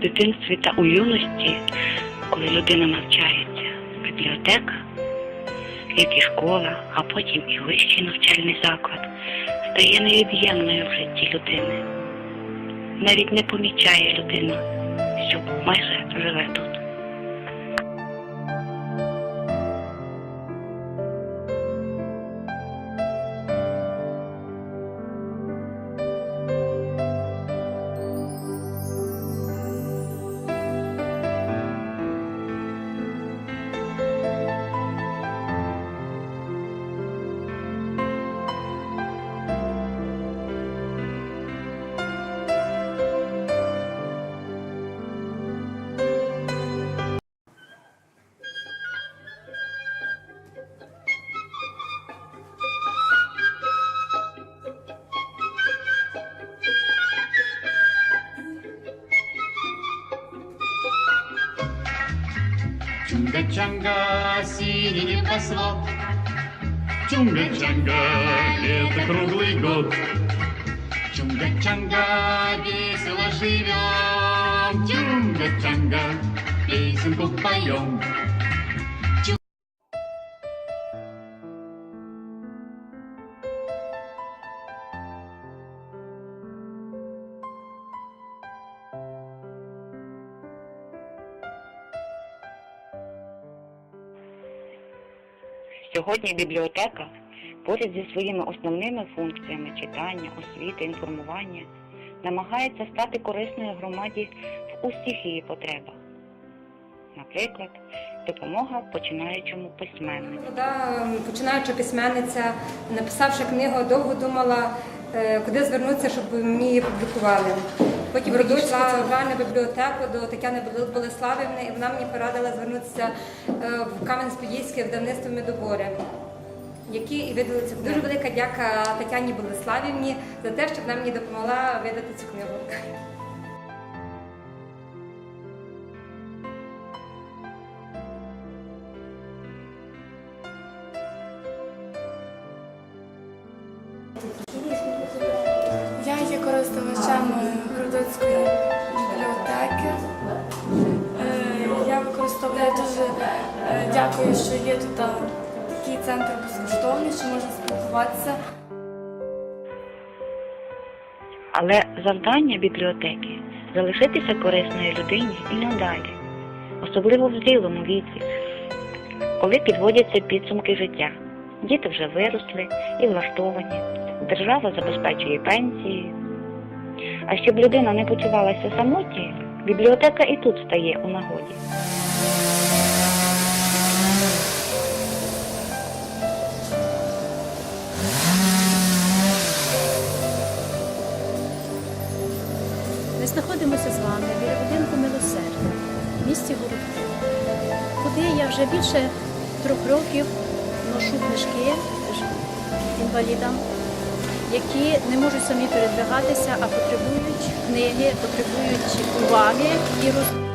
дитинстві та у юності, коли людина навчається, бібліотека, як і школа, а потім і вищий навчальний заклад, стає невід'ємною в житті людини. Навіть не помічає людина, що майже живе тут. Чунга-чанга, синий небосвод. Чунга-чанга, лето круглый год. Чунга-чанга, весело живем. Чунга-чанга, песенку поем. Сьогодні бібліотека поряд зі своїми основними функціями читання, освіти, інформування намагається стати корисною громаді в усіх її потребах. Наприклад, допомога починаючому письменнику. Починаюча письменниця, написавши книгу, довго думала, е, куди звернутися, щоб мені її публікували. Потім підійшла в бібліотеку до Тетяни Болеславівни, і вона мені порадила звернутися е, в Кам'янець-Подільське видавництво Медобори, які і видали цю книгу. Дуже велика дяка Тетяні Болеславівні за те, що вона мені допомогла видати цю книгу. Я є користувачем Городоцької бібліотеки. Е, Я використовую дуже е, дякую, що є тут такий центр безкоштовний, що можна спілкуватися. Але завдання бібліотеки залишитися корисною людині і надалі, особливо в зрілому віці, коли підводяться підсумки життя. Діти вже виросли і влаштовані, держава забезпечує пенсії. А щоб людина не почувалася самотньою, бібліотека і тут стає у нагоді. Ми знаходимося з вами біля будинку милосердя в місті Городки, куди я вже більше трьох років ношу книжки інвалідам, які не можуть самі передвигатися, а потребують книги, потребують уваги і роз...